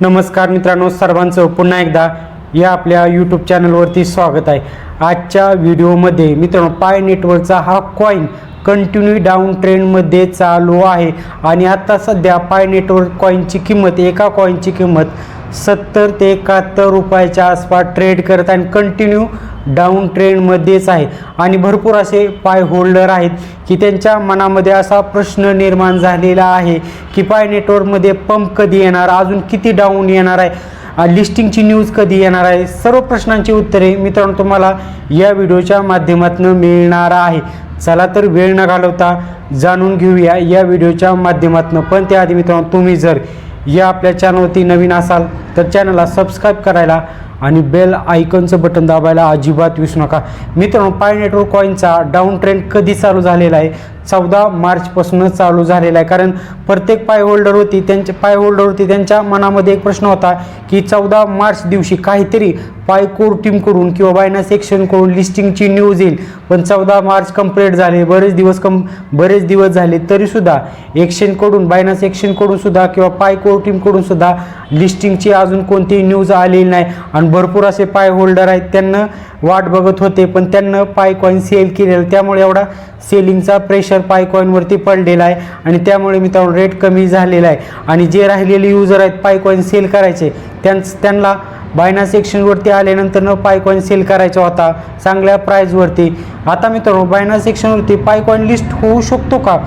नमस्कार मित्रांनो सर्वांचं पुन्हा एकदा या आपल्या यूट्यूब चॅनलवरती स्वागत आहे. आजच्या व्हिडिओमध्ये मित्रांनो पाय नेटवर्कचा हा कॉईन कंटिन्यू डाऊन ट्रेंडमध्ये चालू आहे. आणि आत्ता सध्या पाय नेटवर्क कॉईनची किंमत एका कॉईनची किंमत सत्तर ते एकाहत्तर रुपयाच्या आसपास ट्रेड करत आहे आणि कंटिन्यू डाऊन ट्रेंडमध्येच आहे. आणि भरपूर असे पाय होल्डर आहेत की त्यांच्या मनामध्ये असा प्रश्न निर्माण झालेला आहे की पाय नेटवर्कमध्ये पंप कधी येणार अजून किती डाऊन येणार आहे लिस्टिंगची न्यूज कधी येणार आहे सर्व प्रश्नांची उत्तरे मित्रांनो तुम्हाला या व्हिडिओच्या माध्यमातून मिळणार आहे. चला तर वेळ न घालवता जाणून घेऊया या व्हिडिओच्या माध्यमातून. पण त्याआधी मित्रांनो तुम्ही जर या आपल्या चॅनलवरती नवीन असाल तर चॅनलला सबस्क्राईब करायला आणि बेल आयकॉनचं बटन दाबायला अजिबात विसरू नका. मित्रांनो पाय नेटवर्क कॉईनचा डाऊन ट्रेंड कधी चालू झालेला आहे? चौदा मार्चपासूनच चालू झालेला आहे. कारण प्रत्येक पाय होल्डर होती त्यांच्या पाय होल्डर होती त्यांच्या मनामध्ये एक प्रश्न होता की चौदा मार्च दिवशी काहीतरी पाय कोर टीमकडून किंवा बायना सेक्शनकडून लिस्टिंगची न्यूज येईल. पण चौदा मार्च कंप्लीट झाले बरेच दिवस कम बरेच दिवस झाले तरीसुद्धा एक्शनकडून बायना एक्शनकडून सुद्धा किंवा पाय कोर टीमकडून सुद्धा लिस्टिंगची अजून कोणतीही न्यूज आलेली नाही. आणि भरपूर असे पाय होल्डर आहेत त्यांना वाट बघत होते पण त्यांना पाय कॉईन सेल केलेलं त्यामुळे एवढा सेलिंगचा प्रेशर प्रेशर पायकॉईनवरती पडलेला आहे आणि त्यामुळे मित्रांनो रेट कमी झालेला आहे. आणि जे राहिलेले युजर आहेत पायकॉईन सेल करायचे त्यांच त्यांना बायना सेक्शनवरती आल्यानंतर न पायकॉईन सेल करायचा होता चांगल्या प्राईजवरती आता मित्रांनो बायना सेक्शनवरती पायकॉईन लिस्ट होऊ शकतो का?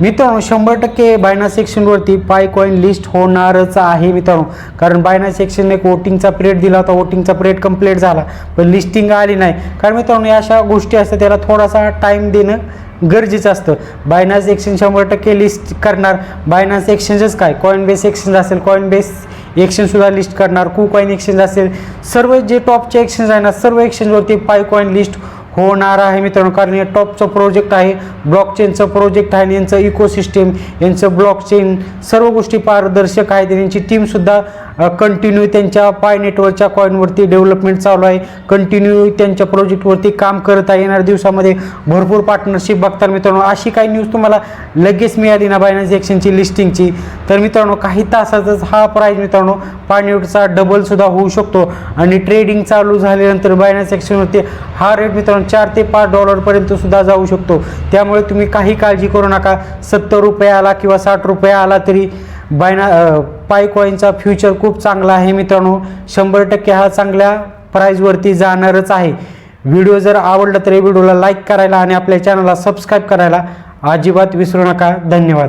मित्रांनो शंभर टक्के बायना सेक्शनवरती पायकॉईन लिस्ट होणारच आहे मित्रांनो. कारण बायना सेक्शनने एक वोटिंगचा पिरियड दिला होता वोटिंगचा पिरियड कंप्लीट झाला पण लिस्टिंग आली नाही. कारण मित्रांनो या अशा गोष्टी असतात त्याला थोडासा टाईम देणं गरजेचं असतं. बायनान्स एक्सचेंज शंभर टक्के लिस्ट करणार. बायनान्स एक्सचेंजच काय? कॉईन बेस एक्सचेंज असेल कॉईन बेस एक्सचेंजसुद्धा लिस्ट करणार. कू कॉईन एक्सचेंज असेल. सर्व जे टॉपचे एक्सचेंज आहे ना सर्व एक्सचेंजवरती पाय कॉईन लिस्ट होणार आहे मित्रांनो. कारण हे टॉपचं प्रोजेक्ट आहे ब्लॉकचेनचं प्रोजेक्ट आहे आणि यांचं इकोसिस्टीम यांचं ब्लॉकचेन सर्व गोष्टी पारदर्शक आहेत आणि यांची टीमसुद्धा कंटिन्यू त्यांच्या पाय नेटवर्कच्या कॉईनवरती डेव्हलपमेंट चालू आहे. कंटिन्यू त्यांच्या प्रोजेक्टवरती काम करत आहे. येणाऱ्या दिवसामध्ये भरपूर पार्टनरशिप बघताना मित्रांनो. अशी काही न्यूज तुम्हाला लगेच मिळाली ना बायनान्स एक्शनची लिस्टिंगची तर मित्रांनो काही तासातच हा प्राईज मित्रांनो पाय नेटवर्कचा डबलसुद्धा होऊ शकतो. आणि ट्रेडिंग चालू झाल्यानंतर बायनान्स एक्शनवरती हा रेट मित्रांनो चार ते पाच डॉलरपर्यंत सुद्धा जाऊ शकतो. त्यामुळे तुम्ही काही काळजी करू नका. सत्तर रुपये आला किंवा साठ रुपये आला तरी बायना पायकॉईनचा फ्युचर खूप चांगला आहे मित्रांनो. शंभर टक्के हा चांगल्या प्राईजवरती जाणारच आहे. व्हिडिओ जर आवडला तर व्हिडिओला लाईक करायला आणि आपल्या चॅनलला सबस्क्राईब करायला अजिबात विसरू नका. धन्यवाद.